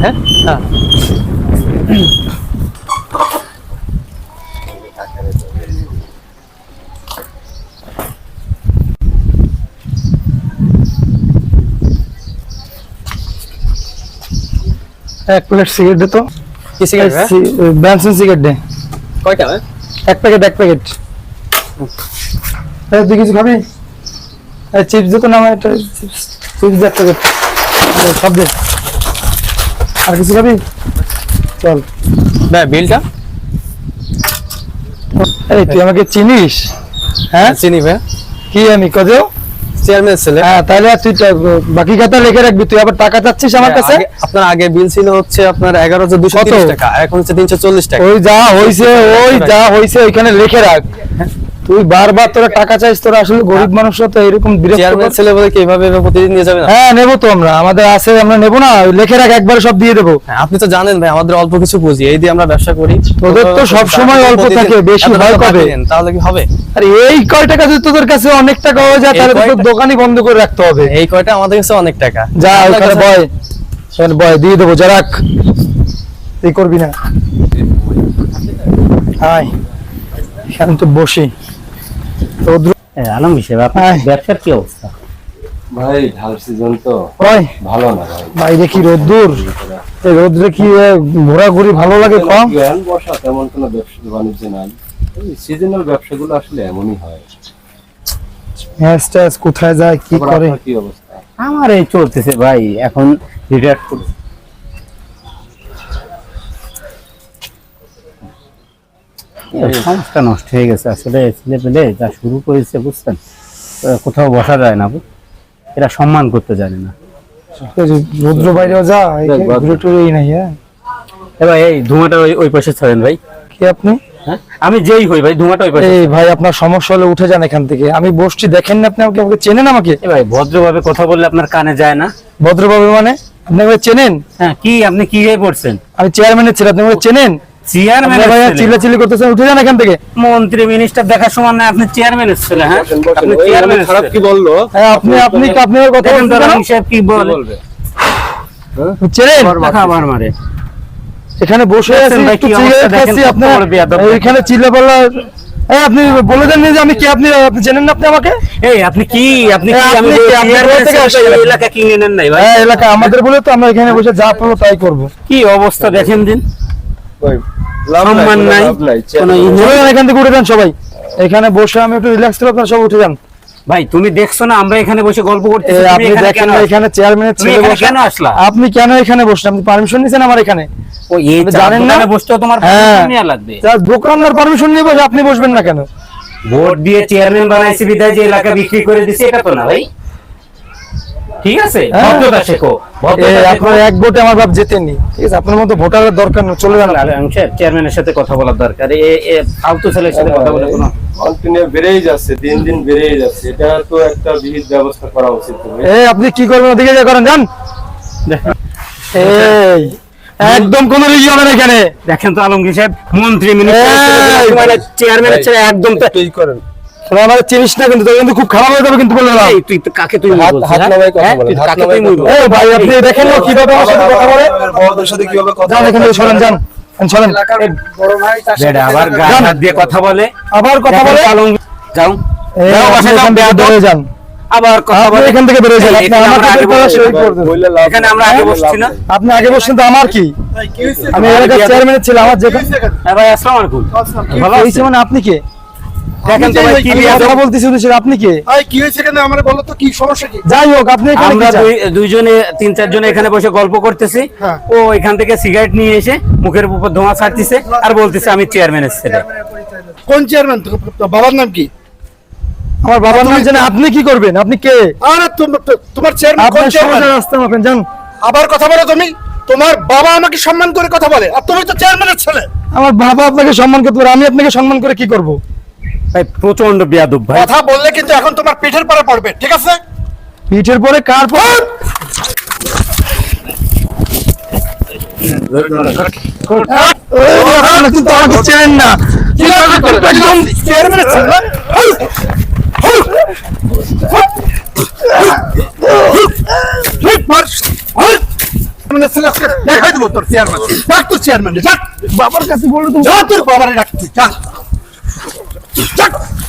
হ্যাঁ। হ্যাঁ এক প্লেট সিগারেট দে তো। কি সিগারেট হ্যাঁ? ব্যানসন সিগারেট দে। কয়টা হ্যাঁ? এক প্যাকেট এক প্যাকেট। এই তুই কিছু খাবি? এই চিপস দে তো না এটা চিপস চিপস এক প্যাকেট। সব দে। আর কিছু খাবি? চল। ভাই বিলটা? এই তুই আমাকে চিনিস? হ্যাঁ? চিনি ভাই। কি আমি কদেও চেয়ারম্যান ছেলে। হ্যাঁ তাহলে তুই বাকি কথা লিখে রাখবি। তুই আবার টাকা চাচ্ছিস আমার কাছে? আপনার আগে বিল ছিল হচ্ছে আপনার এগারো হাজার দুশো? টাকা এখন হচ্ছে তিনশো চল্লিশ টাকা। ওই যা হইছে ওই যা হইছে ওইখানে লিখে রাখ। তুই বারবার তোরা টাকা চাইছ তোরা আসলে গরিব মানুষরা তো এরকম চেয়ারম্যান ছেলে বলে কি এভাবে প্রতিদিন নিয়ে যাবে না? হ্যাঁ নেব তো আমরা। আমাদের আছে আমরা নেব না লিখে রাখ একবারে সব দিয়ে দেবো। হ্যাঁ, আপনি তো জানেন ভাই আমাদের অল্প কিছু পুঁজি এই দিয়ে আমরা ব্যবসা করি। তোদের তো সব সময় অল্প থাকে, বেশি হয় কবে? তাহলে কি হবে? আর এই কয় টাকা যদি তোদের কাছে অনেক টাকা হয়ে যায় তাহলে তো তোর দোকানই বন্ধ করে রাখতে হবে। এই কয়টা? আমাদের কাছে অনেক টাকা। যা ওখানে বয় সেখানে বয় দিয়ে দেবো যা রাখ। এই করবি না। হাই এখানে তো বসি। হ্যাঁ, আলম হিসেবে আপনার হ্যাঁ। ব্যবসার কি অবস্থা? ভাই ঢাল সিজন তো ভালো না ভাই। বাইরে কি রোদ্দুর? এই রোদ্রে কি ঘোরাঘুরি ভালো লাগে কম? তেমন কোনো ব্যবসা বাণিজ্য নাই। সিজনাল ব্যবসাগুলো আসলে এমনই হয়। ম্যাচ কোথায় যায় কি করে? কি অবস্থা? আমার এই চলতেছে ভাই এখন রিটায়ার করে সংস্থা নষ্ট হয়ে গেছে। আসলে ছেলে পেলে যা শুরু করেছে বুঝছেন? কোথাও বসা যায় না এরা সম্মান করতে জানে না। যে রৌদ্র বাইরেও যা। ঘুরে নাই হ্যাঁ? এবার এই ধুমাটা ওই ওই পাশে ছাড়েন ভাই। কি আপনি? হ্যাঁ? আমি যেই হই ভাই ধুমাটা ওই পাশে। এই ভাই আপনার সমস্যা হলে উঠে যান এখান থেকে। আমি বসছি দেখেন না আপনি আমাকে আমাকে চেনেন আমাকে? এ ভাই ভদ্রভাবে কথা বললে আপনার কানে যায় না। ভদ্রভাবে মানে? আপনি আমাকে চেনেন? হ্যাঁ কি আপনি কি হয়ে পড়ছেন? আমি চেয়ারম্যানের ছেলে আপনি আমাকে চেনেন? চেয়ারম্যান আপনি ভাই চিল্লা চিল্লি করতেছেন উঠে যান এখান থেকে। মন্ত্রী মিনিস্টার দেখার সময় না আপনি চেয়ারম্যানের ছেলে হ্যাঁ? বসেন, বসেন। আপনি চেয়ারম্যান খারাপ কি বলল? হ্যাঁ আপনি আপনি আপনি কথা দেখেন তো বলছেন কেন? রাম সাহেব কি কি বলে বলবে চেনেন দেখা আবার মারে এখানে বসে আছি একটু কি অবস্থা? সিগারেট দেখেন, খাচ্ছি আপনার বড় বেয়াদব চিল্লা এই আপনি বলে দেন যে আমি কি? আপনি আপনি না আপনি আমাকে? এই আপনি কি? আপনি কি আমি কি? এলাকা কিনে নেন নাই ভাই। এলাকা আমাদের বলে তো আমরা এখানে বসে যা পাবো তাই করব। কি অবস্থা দেখেন দিন। সম্মান নাই, লাভ নাই। কোনো ই উঠে যান এখান থেকে উঠে যান সবাই। এখানে বসে আমি একটু রিল্যাক্স করে আপনারা সব উঠে যান। ভাই তুমি দেখছ না আমরা এখানে বসে গল্প তুমি আপনি দেখেন না? এখানে চেয়ারম্যানের ছেলে বসে কেন আসলা? আপনি কেন এখানে বসলেন? আপনি পারমিশন নিছেন আমার এখানে? ও এই জানেন না? তোমার হ্যাঁ। লাগবে। দোকানদার পারমিশন নিয়ে বসে আপনি বসবেন না কেন? ভোট দিয়ে চেয়ারম্যান বানাইছে বিদায় যে এলাকা বিক্রি করে দিছে এটা তো না ভাই। ঠিক আছে? হ্যাঁ। ভদ্রতা শেখো এই, ভদ্রতা শেখো। আপনার এক ভোটে আমার বাপ জেতেননি। ঠিক আছে আপনার মতো ভোটারের দরকার নেই চলে যান। আর আমি স্যার, চেয়ারম্যানের সাথে কথা বলার দরকার। এ এ ফালতু ছেলের সাথে কথা বলে কোনো বেড়েই যাচ্ছে দিন দিন বেড়েই যাচ্ছে। এটা তো একটা বিহিত ব্যবস্থা করা উচিত। ভাই। আপনি কি করবেন ওদিকে যা করেন যান। এই একদম কোন রিজি হবে না এখানে। দেখেন তো আলমগীর সাহেব মন্ত্রী! মিনিস্টার চেয়ারম্যানের ছেলে একদম তো- তুই করেন। তোরা চিনিস না কিন্তু কিন্তু খুব খারাপ হয়ে যাবে কিন্তু বলে দিলাম। তুই কাকে তুই হাত- বলছিস, হাত? নামাই কথা? বলেন, তুই হাত কাকে তুই কথা ও ভাই আপনি দেখেন না কীভাবে আমার সাথে কথা বলে? বড়দের সাথে কীভাবে কথা যান এখান থেকে সরেন যান। চলেন বেটা, আবার গায়ে দিয়ে কথা বলে। আবার কথা বলে। যাও। যাও, আপনি যাও, এখান থেকে যান। আবার কথা বলে। এখান থেকে বেরোয় যান। এখানে আমরা আগে বসছি। না? আপনি বসছেন তো আমার কি? আমি এলাকার চেয়ারম্যানের ছিল আমার যেখানে হ্যাঁ ভাই, আসসালামু আলাইকুম। ভালো আছেন? মানে আপনি কে? দেখেন তো ভাই, কি কথা বলতেছি ওদের আপনি কে? ভাই কি হয়েছে কেন আমার বলো তো কি সমস্যা কি? যাই হোক আপনি এখানে আমরা কি চান? দুই- দুইজনে তিন চারজনে এখানে বসে গল্প করতেছি। হ্যাঁ। ও এখান থেকে সিগারেট নিয়ে এসে মুখের উপর ধোঁয়া ছাড়তেছে আর বলতেছে আমি চেয়ারম্যানের ছেলে। কোন চেয়ারম্যান বাবার নাম কি? আমার বাবার নাম জানে আপনি কি করবেন? আপনি কে? আরে তোমার চেয়ারম্যান কোন রাস্তা মাপেন আবার কথা বলো তুমি। তোমার বাবা আমাকে সম্মান করে কথা বলে আর তুমি তো চেয়ারম্যানের ছেলে। আমার বাবা আপনাকে সম্মান করতে পারে আমি আপনাকে সম্মান করে কি করব? ভাই প্রচণ্ড বেয়াদব ভাই। কথা বললে কিন্তু এখন তোমার পিঠের পরে পড়বে ঠিক আছে? পিঠের পরে কার পর কিন্তু আমাকে চেনেন না। একদম দেখাই দেবো তোর চেয়ারম্যান ডাক তোর চেয়ারম্যান ডাক। বাবার কাছে বলল তুমি যা তোর বাবারে ডাক তুই ডাক যা, তোর বাপের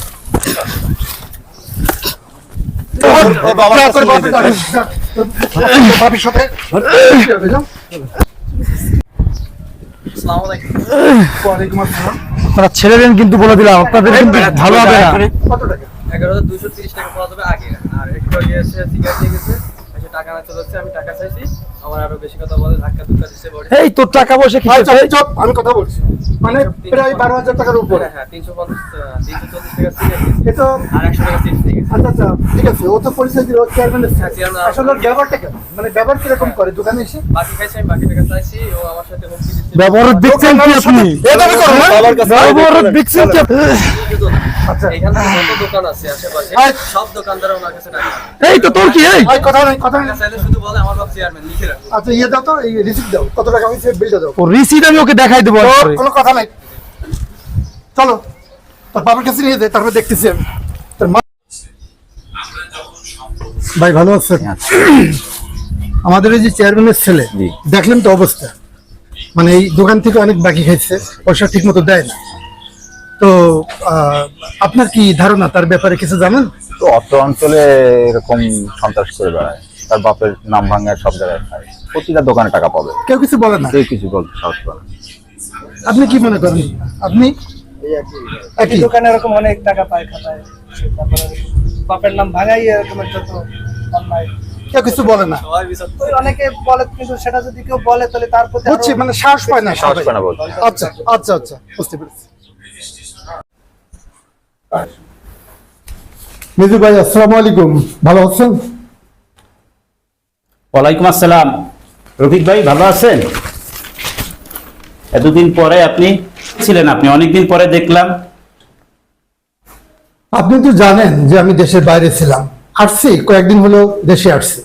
ডাক, যা। তোর বাপের সাথে যা। ওয়ালাইকুম আসসালাম। আপনারা ছেড়ে দেন কিন্তু বলে দিলাম আপনাদের কিন্তু ভালো হবে না। টাকা এগারো হাজার দুশো তিরিশ টাকা পাওয়া যাবে আগে। আর একটু আগে এসে টাকা না চলে আমি টাকা চাইছি। আমার আরও বেশি কথা বলে ধাক্কা ধুক্কা দিচ্ছে বডি। এই তোর টাকা কি আচ্ছা, আমি কথা বলছি। মানে প্রায় বারো হাজার টাকার উপরে। হ্যাঁ হ্যাঁ টাকা আর টাকা আচ্ছা আচ্ছা ঠিক আছে ও তো পরিচয় দিল চেয়ারম্যানের হ্যাঁ, আসলে ব্যবহারটা কেমন? মানে ব্যবহার কীরকম করে? দোকানে এসে? বাকি খাইছি আমি বাকি টাকা চাইছি ও আমার সাথে হুমকি দিচ্ছে। ব্যবহার দেখছেন কি আপনি? এ দাবি করো না ব্যবহার দেখছেন কি আপনি? এখানে যত দোকান আছে আশেপাশে আচ্ছা। সব দোকানদার ওনার কাছে টাকা এই তো তোর কি এই? কথা নাই কথা নাই। শুধু বলে আমার বাপ চেয়ারম্যান লিখে রাখো আচ্ছা ইয়ে দাও তো এই রিসিপ্ট দাও। কত টাকা হয়েছে? বিলটা দাও। ও রিসিট আমি ওকে দেখাই দেবো কোনো কথা নাই। চলো তোর বাবার কাছে নিয়ে যাই তারপরে দেখতেছি আমি। তোর মা ভাই ভালো আছেন আমাদের এই যে চেয়ারম্যানের ছেলে দেখলেন তো অবস্থা। মানে এই দোকান থেকে অনেক বাকি খাইছে পয়সা ঠিক মতো দেয় না। তো আহ, আপনার কি ধারণা? তার ব্যাপারে কিছু জানেন? তো অত অঞ্চলে এরকম সন্ত্রাস করে বেড়ায়। তার বাপের নাম ভাঙে সব জায়গায় খায়। প্রতিটা দোকানে টাকা পাবে। কেউ কিছু বলে না? কেউ কিছু বলতে সাহস পাবে আপনি কি মনে করেন? আপনি? একই। দোকানে এরকম অনেক টাকা পায় খাতায় তারপরে বাপের নাম ভাঙাই যত অন্যায়। কেউ কিছু বলে না? অনেকে বলে কিন্তু সেটা যদি কেউ বলে তাহলে তার প্রতি বুঝছি মানে সাহস পায় না সাহস পায় না বলতে। আচ্ছা আচ্ছা আচ্ছা বুঝতে পেরেছি। মিজু ভাই আসসালামু আলাইকুম। ভালো আছেন? ওয়ালাইকুম আসসালাম। রফিক ভাই ভালো আছেন? এতদিন পরে আপনি ছিলেন আপনি অনেকদিন পরে দেখলাম। আপনি তো জানেন যে আমি দেশের বাইরে ছিলাম। আসছি কয়েকদিন হলো দেশে আসছি।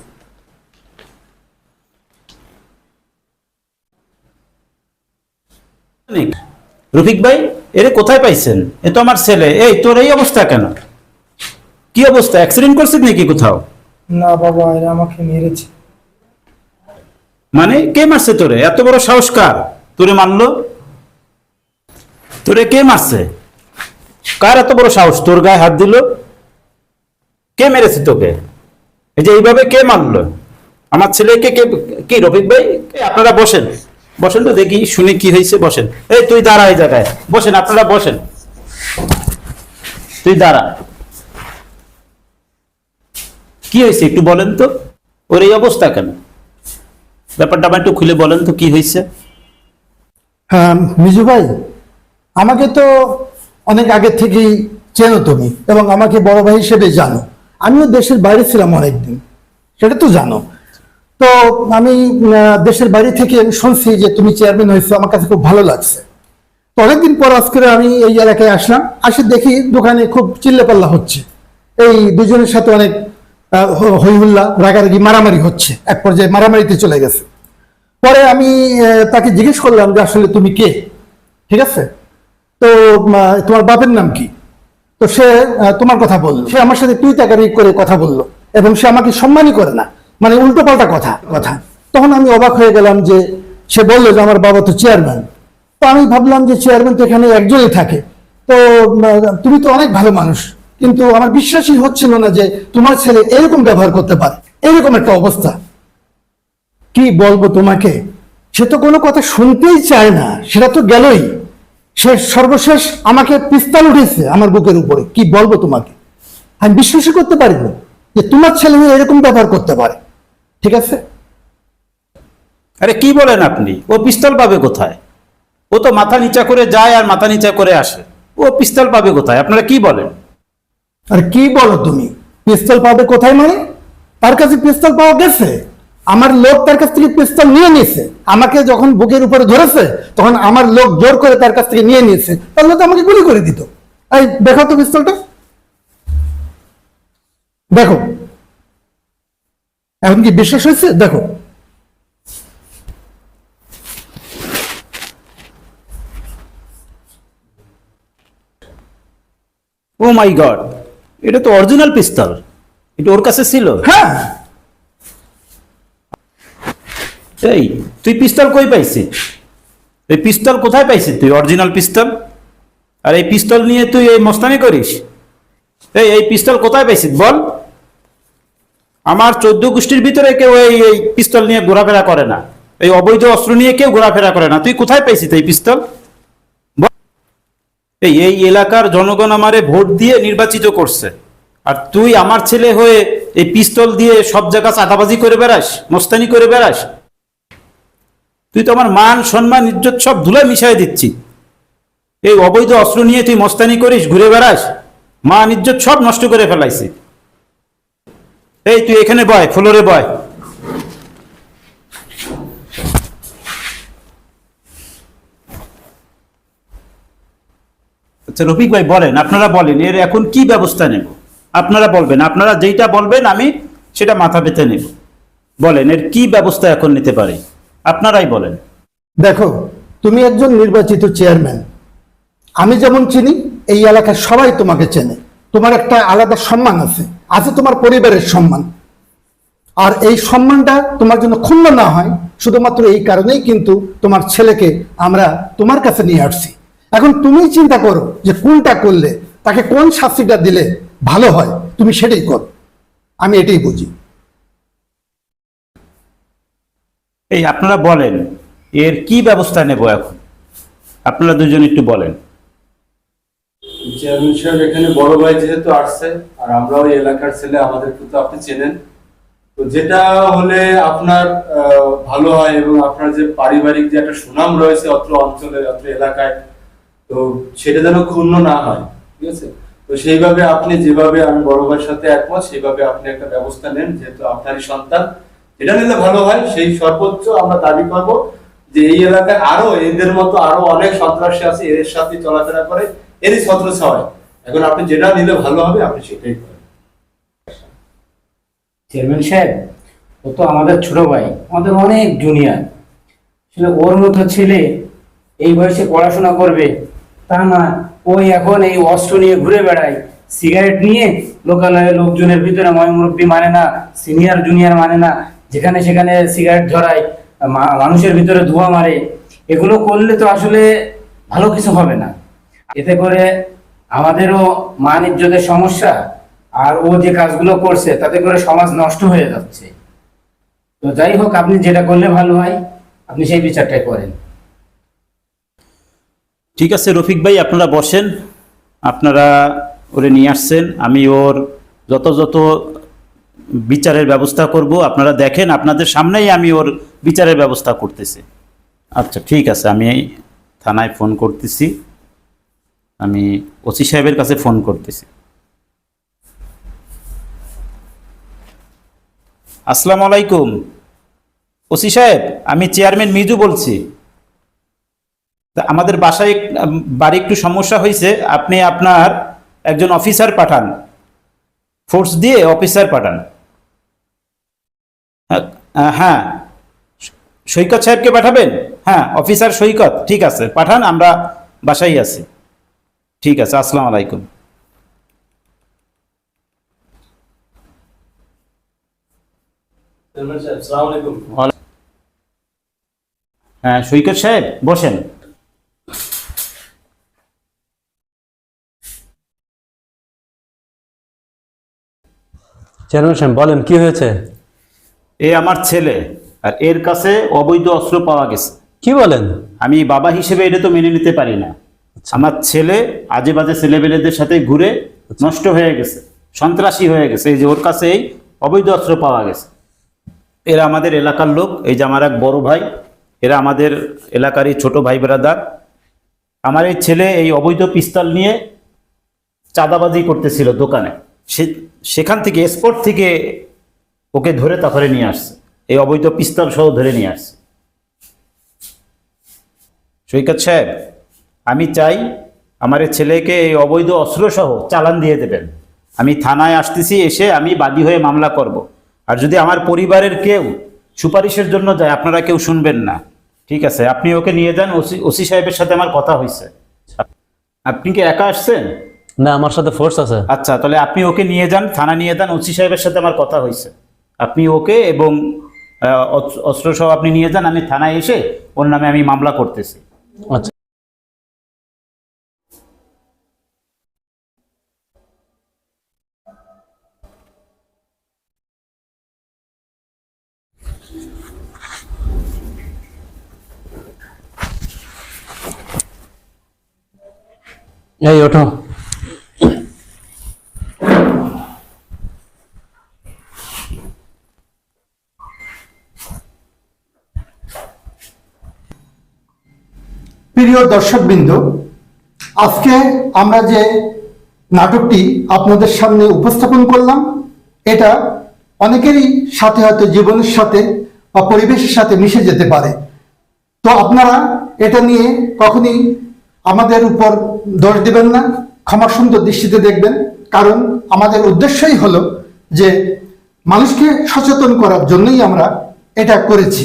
রফিক ভাই এরে কোথায় পাইছেন? এ তো আমার ছেলে। এই তোর এই অবস্থা কেন? কি অবস্থা? অ্যাক্সিডেন্ট করছিস নাকি কোথাও? না বাবা এরা আমাকে মেরেছে। মানে কে মারছে তোরে? এত বড় সাহস কার? তোরে মারলো? তোরে কে মারছে? কার এত বড় সাহস? তোর গায়ে হাত দিল? কে মেরেছে তোকে? এই যে এইভাবে কে মারলো? আমার ছেলেকে কে, কি রফিক ভাই? আপনারা বসেন। বসেন তো দেখি, শুনে কি হয়েছে, বসেন। এই, তুই দাঁড়া এই জায়গায়। বসেন, আপনারা বসেন। তুই দাঁড়া। কি হয়েছে, একটু বলেন তো। ওর এই অবস্থা কেন? ব্যাপারটা আমার একটু খুলে বলেন তো, কি হয়েছে? হ্যাঁ মিজু ভাই, আমাকে তো অনেক আগে থেকেই চেনো তুমি এবং আমাকে বড় ভাই হিসেবে জানো। আমিও দেশের বাইরে ছিলাম অনেকদিন, সেটা তো জানো। তো আমি দেশের বাইরে থেকে শুনছি যে তুমি চেয়ারম্যান হয়েছো, আমার কাছে খুব ভালো লাগছে। তো অনেকদিন পর আজকে আমি এই এলাকায় আসলাম, আসে দেখি দোকানে খুব চিল্লাপাল্লা হচ্ছে। এই দুজনের সাথে অনেক হইহুল্লা রাগারাগি মারামারি হচ্ছে। এক পর্যায়ে মারামারিতে চলে গেছে। পরে আমি তাকে জিজ্ঞেস করলাম যে, আসলে তুমি কে? ঠিক আছে? তো তোমার বাপের নাম কি? তো সে তোমার কথা বলল। সে আমার সাথে তুই তাকারি করে কথা বলল এবং সে আমাকে সম্মানই করে না। মানে উল্টো পাল্টা কথা কথা। তখন আমি অবাক হয়ে গেলাম যে, সে বলল যে, আমার বাবা তো চেয়ারম্যান। তো আমি ভাবলাম যে, চেয়ারম্যান তো এখানে একজনই থাকে। তো তুমি তো অনেক ভালো মানুষ। কিন্তু আমার বিশ্বাসই হচ্ছিল না যে তোমার ছেলে এরকম ব্যবহার করতে পারে। এরকম একটা অবস্থা। কি বলব তোমাকে? সে তো কোনো কথা শুনতেই চায় না। সেটা তো গেলই। সে সর্বশেষ আমাকে পিস্তাল উঠেছে আমার বুকের উপরে। কি বলব তোমাকে? আমি বিশ্বাসই করতে পারি না যে তোমার ছেলে মেয়ে এরকম ব্যবহার করতে পারে। ঠিক আছে? আরে কি বলেন আপনি? ও পিস্তল পাবে কোথায়? ও তো মাথা নিচা করে যায় আর মাথা নিচা করে আসে। ও পিস্তল পাবে কোথায়? আপনারা কি বলেন? আর কি বলো তুমি? পিস্তল পাবে কোথায় মানে? তার কাছে পিস্তল পাওয়া গেছে? আমার লোক তার কাছ থেকে পিস্তল নিয়ে নিয়েছে। আমাকে যখন বুকের উপরে ধরেছে, তখন আমার লোক জোর করে তার কাছ থেকে নিয়ে নিয়েছে। তাহলে তো আমাকে গুলি করে দিত। এই দেখো তো পিস্তলটা। দেখো। এখন কি বিশ্বাস হয়েছে? দেখো। ও মাই গড এটা তো অরিজিনাল পিস্তল এটা ওর কাছে ছিল। হ্যাঁ। এই তুই পিস্তল কই পাইছিস? এই পিস্তল কোথায় পাইছিস তুই অরিজিনাল পিস্তল আর এই পিস্তল নিয়ে তুই এই মস্তানি করিস? এই এই পিস্তল কোথায় পাইছিস বল? আমার চোদ্দ গোষ্ঠীর ভিতরে কেউ এই এই পিস্তল নিয়ে ঘোরাফেরা করে না। এই অবৈধ অস্ত্র নিয়ে কেউ ঘোরাফেরা করে না। তুই কোথায় পাইছিস এই পিস্তল। এই এই এলাকার জনগণ আমারে ভোট দিয়ে নির্বাচিত করছে। আর তুই আমার ছেলে হয়ে এই পিস্তল দিয়ে সব জায়গা চাঁদাবাজি করে বেড়াস, মস্তানি করে বেড়াস। তুই তো আমার মান, সম্মান, ইজ্জত সব ধুলে মিশাই দিচ্ছি। এই অবৈধ অস্ত্র নিয়ে তুই মস্তানি করিস, ঘুরে বেড়াস, মান, ইজ্জত সব নষ্ট করে ফেলাইছি। এই, তুই এখানে বয়, ফ্লোরে বয়। আচ্ছা রফিক ভাই বলেন, আপনারা বলেন, এর এখন কি ব্যবস্থা নেব? আপনারা বলবেন, আপনারা যেইটা বলবেন, আমি সেটা মাথা পেতে নেব। বলেন, এর কি ব্যবস্থা এখন নিতে পারি? আপনারাই বলেন। দেখো, তুমি একজন নির্বাচিত চেয়ারম্যান। আমি যেমন চিনি, এই এলাকার সবাই তোমাকে চেনে। তোমার একটা আলাদা সম্মান আছে আছে তোমার পরিবারের সম্মান। আর এই সম্মানটা তোমার জন্য ক্ষুণ্ণ না হয়, শুধুমাত্র এই কারণেই কিন্তু তোমার ছেলেকে আমরা তোমার কাছে নিয়ে আসছি। এখন তুমি চিন্তা করো যে কোনটা করলে তাকে কোন শাস্তিটা দিলে ভালো হয় তুমি সেটাই করো। আমি এটাই বুঝি। এই আপনারা বলেন এর কি ব্যবস্থা নেব এখন? আপনারা দুজন একটু বলেন। চেয়ারম্যান সাহেব এখানে বড় ভাই যেহেতু আসছে আর আমরাও এলাকার ছেলে আমাদেরকে তো আপনি চেনেন। তো যেটা হলে আপনার আহ, ভালো হয় এবং আপনার যে পারিবারিক যে একটা সুনাম রয়েছে অত্র অঞ্চলে অত্র এলাকায় তো সেটা যেন ক্ষুণ্ণ না হয়, ঠিক আছে? তো সেইভাবে আপনি যেভাবে আমি বড় ভাইয়ের সাথে একমত, সেইভাবে আপনি একটা ব্যবস্থা নেন, যেহেতু আপনারই সন্তান। যেটা নিলে ভালো হয়, সেই সর্বোচ্চ আমরা দাবি করব যে এই এলাকায় আরও এদের মতো আরও অনেক সন্ত্রাসী আছে, এদের সাথে চলাফেরা করে, এরই ছত্র হয়। এখন আপনি যেটা নিলে ভালো হবে, আপনি সেটাই করেন। চেয়ারম্যান সাহেব, ও তো আমাদের ছোট ভাই, আমাদের অনেক জুনিয়র। আসলে ওর মতো ছেলে এই বয়সে পড়াশোনা করবে তা না ওই এখন এই অস্ত্র নিয়ে ঘুরে বেড়ায়। সিগারেট নিয়ে লোকালয়ে লোকজনের ভিতরে ময়মুরব্বী মানে না, সিনিয়র, জুনিয়র মানে না, যেখানে সেখানে সিগারেট ধরায় মানুষের ভিতরে ধোঁয়া মারে। এগুলো করলে তো আসলে ভালো কিছু হবে না। এতে করে আমাদেরও মান ইজ্জতের সমস্যা, আর ও যে কাজগুলো করছে, তাতে করে সমাজ নষ্ট হয়ে যাচ্ছে। তো যাই হোক, আপনি যেটা করলে ভালো হয়, আপনি সেই বিচারটাই করেন। ঠিক আছে, রফিক ভাই, আপনারা বসেন। আপনারা ওরে নিয়ে আসছেন। আমি ওর যত যত বিচারের ব্যবস্থা করব, আপনারা দেখেন, আপনাদের সামনেই আমি ওর বিচারের ব্যবস্থা করতেছি। আচ্ছা ঠিক আছে, আমি থানায় ফোন করতেছি। আমি ওসি সাহেবের কাছে ফোন করতেছি। আসসালামু আলাইকুম। ওসি সাহেব, আমি চেয়ারম্যান মিজু বলছি। তা আমাদের বাসায় বাড়ি একটু সমস্যা হয়েছে আপনি আপনার একজন অফিসার পাঠান। ফোর্স দিয়ে অফিসার পাঠান। হ্যাঁ, সৈকত সাহেবকে পাঠাবেন? হ্যাঁ অফিসার সৈকত ঠিক আছে। পাঠান আমরা বাসায় আছি। ঠিক আছে আসসালামু আলাইকুম। হ্যাঁ সৈকত সাহেব বসেন। চেয়ারম্যান সাহেব বলেন কি হয়েছে? এ আমার ছেলে আর এর কাছে অবৈধ অস্ত্র পাওয়া গেছে। কি বলেন? আমি বাবা হিসেবে এটা তো মেনে নিতে পারি না। আমার ছেলে আজে বাজে ছেলেবেলেদের সাথে ঘুরে নষ্ট হয়ে গেছে সন্ত্রাসী হয়ে গেছে। এই যে ওর কাছে এই অবৈধ অস্ত্র পাওয়া গেছে। এরা আমাদের এলাকার লোক এই যে আমার এক বড় ভাই এরা আমাদের এলাকারই ছোট ভাই ব্রাদার আমার এই ছেলে এই অবৈধ পিস্তল নিয়ে চাঁদাবাজি করতেছিল দোকানে। সে, সেখান থেকে স্পট থেকে ওকে ধরে তারপরে নিয়ে আসছে। এই অবৈধ পিস্তল সহ ধরে নিয়ে আসছে। সৈকত সাহেব, আমি চাই আমার ছেলেকে এই অবৈধ অস্ত্রসহ চালান দিয়ে দেবেন। আমি থানায় আসতেছি, এসে আমি বাদী হয়ে মামলা করব। আর যদি আমার পরিবারের কেউ সুপারিশের জন্য যায়, আপনারা কেউ শুনবেন না। ঠিক আছে, আপনি ওকে নিয়ে যান, ওসি ওসি সাহেবের সাথে আমার কথা হয়েছে আপনি কি একা আসছেন? না আমার সাথে ফোর্স আছে। আচ্ছা তাহলে আপনি ওকে নিয়ে যান থানা নিয়ে যান ওসি সাহেবের সাথে আমার কথা হয়েছে। আপনি ওকে এবং অস্ত্র সহ আপনি নিয়ে যান আমি থানায় এসে ওর নামে আমি মামলা করতেছি। আচ্ছা। এই ওঠো। প্রিয় দর্শকবৃন্দ, আজকে আমরা যে নাটকটি আপনাদের সামনে উপস্থাপন করলাম, এটা অনেকেরই সাথে হয়তো জীবনের সাথে বা পরিবেশের সাথে মিশে যেতে পারে। তো আপনারা এটা নিয়ে কখনই আমাদের উপর দোষ দেবেন না, ক্ষমা সুন্দর দৃষ্টিতে দেখবেন, কারণ আমাদের উদ্দেশ্যই হলো যে মানুষকে সচেতন করার জন্যই আমরা এটা করেছি।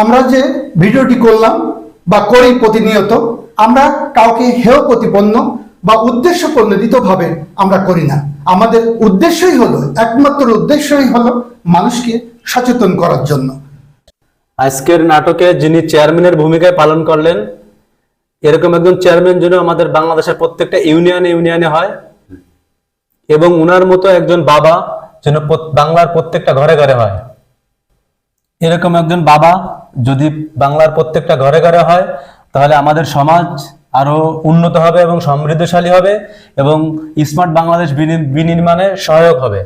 আমরা যে ভিডিওটি করলাম বা করি প্রতিনিয়ত, আমরা কাউকে হেয় প্রতিপন্ন বা উদ্দেশ্য প্রণোদিতভাবে আমরা করি না। আমাদের উদ্দেশ্যই হলো, একমাত্র উদ্দেশ্যই হলো মানুষকে সচেতন করার জন্য। আজকের নাটকে যিনি চেয়ারম্যানের ভূমিকায় পালন করলেন, এরকম একজন চেয়ারম্যান যেন আমাদের বাংলাদেশের প্রত্যেকটা ইউনিয়নে ইউনিয়নে হয়, এবং উনার মতো একজন বাবা যেন বাংলার প্রত্যেকটা ঘরে ঘরে হয়। এরকম একজন বাবা যদি বাংলার প্রত্যেকটা ঘরে ঘরে হয়, তাহলে আমাদের সমাজ আরও উন্নত হবে এবং সমৃদ্ধশালী হবে এবং স্মার্ট বাংলাদেশ বিনির্মাণে সহায়ক হবে।